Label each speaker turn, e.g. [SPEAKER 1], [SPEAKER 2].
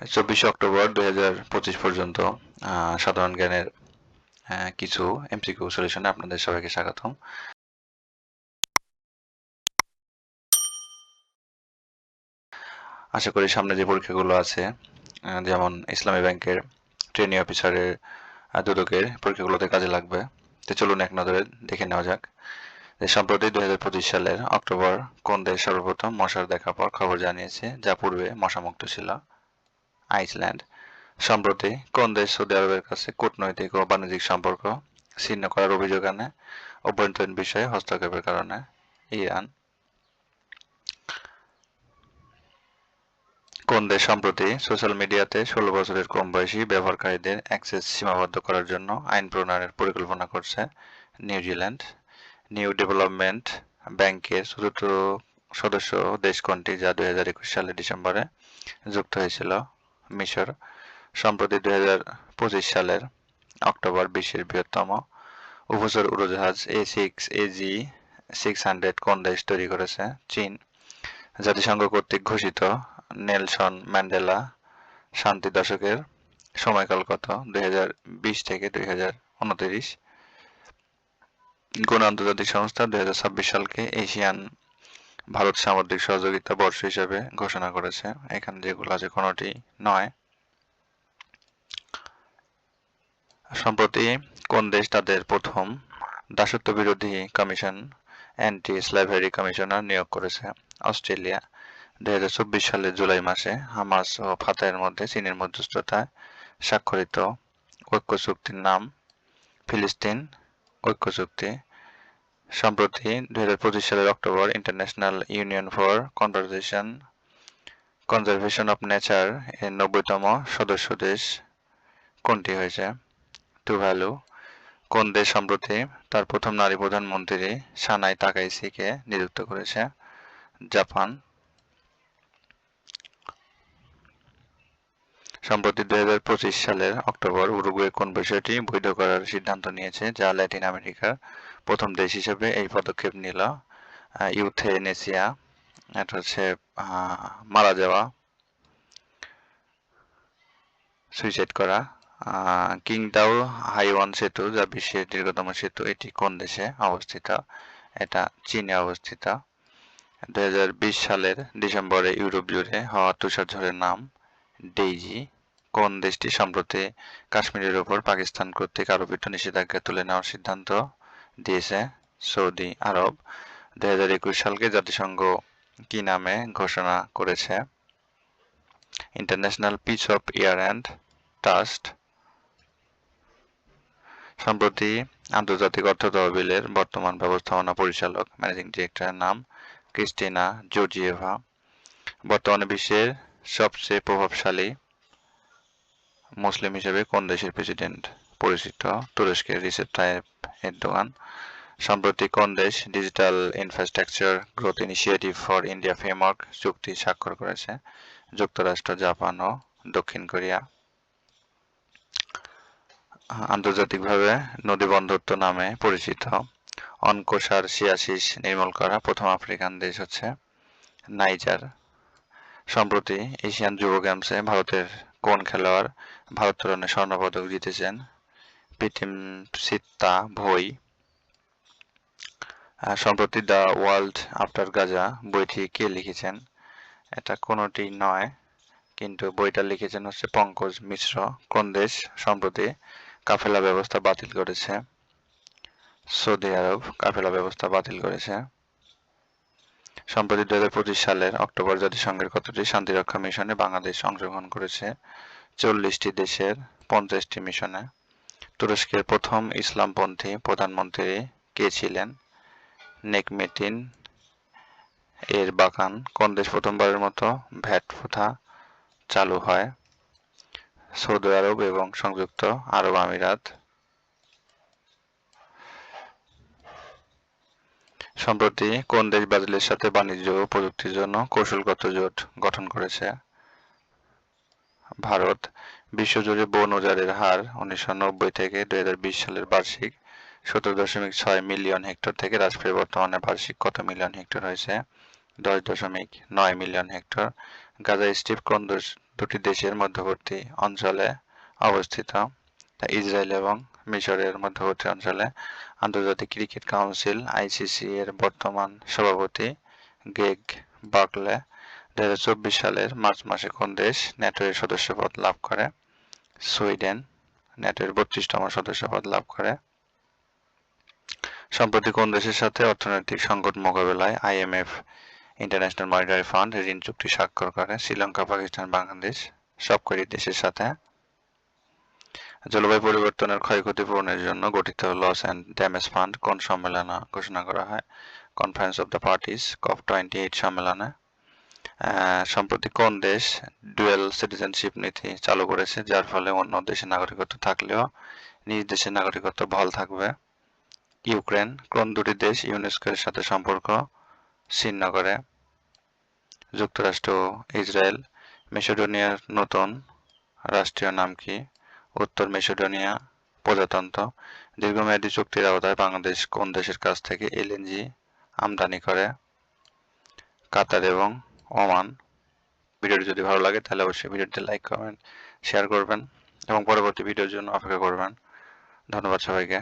[SPEAKER 1] চব্বিশে অক্টোবর দুই হাজার পঁচিশ পর্যন্ত সাধারণ জ্ঞানের কিছু এমসিকিউ সলিউশনে আপনাদের সবাইকে স্বাগতম। আশা করি সামনে যে পরীক্ষাগুলো আছে যেমন ইসলামী ব্যাংকের ট্রেনিং অফিসারের দুদকের পরীক্ষাগুলোতে কাজে লাগবে। তো চলুন এক নজরে দেখে নেওয়া যাক সম্প্রতি দুই হাজার পঁচিশ সালের অক্টোবর কোন দেশ সর্বপ্রথম মশার দেখার পর খবর জানিয়েছে, যা পূর্বে মশামুক্ত ছিল। আইসল্যান্ড। সম্প্রতি কোন দেশ সৌদি আরবের কাছে কূটনৈতিক ও বাণিজ্যিক সম্পর্ক ছিন্ন করার অভিযোগ আনে। অভ্যন্তরীণ বিষয়ে হস্তক্ষেপের কারণে ইরান। কোন দেশ সম্প্রতি সোশ্যাল মিডিয়াতে ষোলো বছরের কম বয়সী ব্যবহারকারীদের অ্যাক্সেস সীমাবদ্ধ করার জন্য আইন প্রণয়নের পরিকল্পনা করছে নিউজিল্যান্ড নিউ ডেভেলপমেন্ট ব্যাংকের চতুর্থ সদস্য দেশ কোনটি, যা দুই সালের ডিসেম্বরে যুক্ত হয়েছিল? মিশর সম্প্রতি দুই হাজার পঁচিশ সালের অক্টোবর বিশ্বের বৃহত্তম উপচর উড়োজাহাজ A six AG six hundred কোন দেশ তৈরি করেছে? চীন। জাতিসংঘ কর্তৃক ঘোষিত নেলসন ম্যান্ডেলা শান্তি দশকের সময়কাল কত? দুই হাজার বিশ থেকে দুই হাজার উনত্রিশ। কোন আন্তর্জাতিক সংস্থা দুই হাজার ছাব্বিশ সালকে এশিয়ান ভারত সামুদ্রিক সহযোগিতা বর্ষ হিসাবে ঘোষণা করেছে। এখানে যেগুলো আছে কোনোটি নয়। সম্প্রতি কোন দেশ তাদের প্রথম দাসত্ব বিরোধী কমিশন অ্যান্টি স্ল্যাভেরি কমিশনার নিয়োগ করেছে? অস্ট্রেলিয়া, দুই হাজার চব্বিশ সালের জুলাই মাসে হামাস ও ফাতাহের মধ্যে চীনের মধ্যস্থতায় স্বাক্ষরিত ঐক্য চুক্তির নাম ফিলিস্তিন ঐক্য চুক্তি সম্প্রতি দুই হাজার পঁচিশ সালের October International Union for Conservation Conservation of Nature এর নব্বইতম সদস্য দেশ কোনটি হয়েছে? টুভালু কোন দেশ সম্প্রতি তার প্রথম নারী প্রধানমন্ত্রী সানাই তাকাইসিকে নিযুক্ত করেছে? জাপান। সম্প্রতি দুই হাজার পঁচিশ সালের অক্টোবর উরুগুয়ে কোন বিষয়টি বৈধ করার সিদ্ধান্ত নিয়েছে, যা ল্যাটিন আমেরিকার প্রথম দেশ হিসেবে এই পদক্ষেপ নিল ইউথেনেসিয়া এটা হচ্ছে মারা যাওয়া সুইসাইড করা কিংদাও হাইওয়ান সেতু, যা বিশ্বের দীর্ঘতম সেতু, এটি কোন দেশে অবস্থিত? এটা চীনে অবস্থিত। দুই হাজার বিশ সালের ডিসেম্বরে ইউরোপ জুড়ে হওয়া তুষারঝড়ের নাম ডেইজি। কোন দেশটি সম্প্রতি কাশ্মীরের ওপর পাকিস্তান কর্তৃক আরোপিত নিষেধাজ্ঞা তুলে নেওয়ার সিদ্ধান্ত? দিয়েছে সৌদি আরব। দুই হাজার একুশ সালকে জাতিসংঘ কি নামে ঘোষণা করেছে? International peace of year and trust সম্প্রতি আন্তর্জাতিক অর্থ তহবিলের বর্তমান ব্যবস্থাপনা পরিচালক ম্যানেজিং ডিরেক্টরের নাম ক্রিস্টিনা জর্জিয়েভা। বর্তমানে বিশ্বের সবচেয়ে প্রভাবশালী মুসলিম হিসেবে কোন দেশের প্রেসিডেন্ট পরিচিত। তুরস্কের রিসেপ তাইপ এরদোয়ান সম্প্রতি কোন দেশ digital infrastructure growth initiative for India framework চুক্তি স্বাক্ষর করেছে যুক্তরাষ্ট্র, জাপান ও দক্ষিণ কোরিয়া। আন্তর্জাতিকভাবে নদী বন্ধুত্ব নামে পরিচিত। অনকোষার সিয়াসিস নির্মূল করা প্রথম আফ্রিকান দেশ হচ্ছে নাইজার। সম্প্রতি এশিয়ান যুব গেমসে ভারতের কোন খেলোয়াড় ভারোত্তোলনে স্বর্ণপদক জিতেছেন সিত্তা ভই সম্প্রতি দ্য ওয়ার্ল্ড আফটার গাজা বইটি কে লিখেছেন? এটা কোনোটি নয়, কিন্তু বইটা লিখেছেন হচ্ছে পঙ্কজ মিশ্র। কোন দেশ সম্প্রতি কাফেলা ব্যবস্থা বাতিল করেছে? সৌদি আরব কাফেলা ব্যবস্থা বাতিল করেছে। সম্প্রতি দু হাজার পঁচিশ সালের অক্টোবর জাতিসংঘের কতটি শান্তিরক্ষা মিশনে বাংলাদেশ অংশগ্রহণ করেছে? চল্লিশটি দেশের পঞ্চাশটি মিশনে। তুরস্কের প্রথম ইসলামপন্থী প্রধানমন্ত্রী কে ছিলেন? নেকমেটিন এর বাগান কোন দেশ প্রথমবারের মতো ভ্যাট প্রথা চালু হয়? সৌদি আরব এবং সংযুক্ত আরব আমিরাত। সম্প্রতি কোন দেশ ব্রাজিলের সাথে বাণিজ্য প্রযুক্তির জন্য কৌশলগত জোট গঠন করেছে? ভারত বিশ্বজুড়ে বন উজাড়ের হার উনিশশো নব্বই থেকে দুই হাজার বিশ সালের বার্ষিক সতেরো দশমিক ছয় মিলিয়ন হেক্টর থেকে হ্রাস পেয়ে বর্তমানে বার্ষিক কত মিলিয়ন হেক্টর হয়েছে? দশ দশমিক নয় মিলিয়ন হেক্টর। গাজা স্ট্রিপ কোন দুটি দেশের মধ্যবর্তী অঞ্চলে অবস্থিত? ইসরায়েল এবং মিশরের মধ্যবর্তী অঞ্চলে। আন্তর্জাতিক ক্রিকেট কাউন্সিল আইসিসি এর বর্তমান সভাপতি গেগ বাকলে দুই হাজার চব্বিশ সালের মার্চ মাসে কোন দেশ ন্যাটোর সদস্যপদ লাভ করে? সুইডেন, ন্যাটোর বত্রিশতম সদস্যপদ লাভ করে। সম্প্রতি কোন দেশের সাথে অর্থনৈতিক সংকট মোকাবেলায় আইএমএফ ইন্টারন্যাশনাল মনিটারি ফান্ড ঋণ চুক্তি স্বাক্ষর করে? শ্রীলঙ্কা, পাকিস্তান, বাংলাদেশ, সবকটি দেশের সাথে। জলবায়ু পরিবর্তনের ক্ষয়ক্ষতি পূরণের জন্য গঠিত লস অ্যান্ড ড্যামেজ ফান্ড কোন সম্মেলনে ঘোষণা করা হয়? Conference of the parties, COP twenty eight সম্মেলনে। সম্প্রতি কোন দেশ ডুয়েল সিটিজেনশিপ নীতি চালু করেছে, যার ফলে অন্য দেশের নাগরিকত্ব থাকলেও নিজ দেশের নাগরিকত্ব বহাল থাকবে? ইউক্রেন, কোন দুটি দেশ ইউনেস্কোর সাথে সম্পর্ক ছিন্ন করে? যুক্তরাষ্ট্র, ইসরায়েল, মেসিডোনিয়ার নতুন রাষ্ট্রীয় নাম কি? উত্তর মেসিডোনিয়া, প্রজাতন্ত্র। দীর্ঘমেয়াদী চুক্তির আওতায় বাংলাদেশ কোন দেশের কাছ থেকে এলএনজি আমদানি করে? কাতার এবং ওমান ভিডিওটি যদি ভালো লাগে, তাহলে অবশ্যই ভিডিওটি লাইক কমেন্ট শেয়ার করবেন এবং পরবর্তী ভিডিওর জন্য অপেক্ষা করবেন। ধন্যবাদ সবাইকে।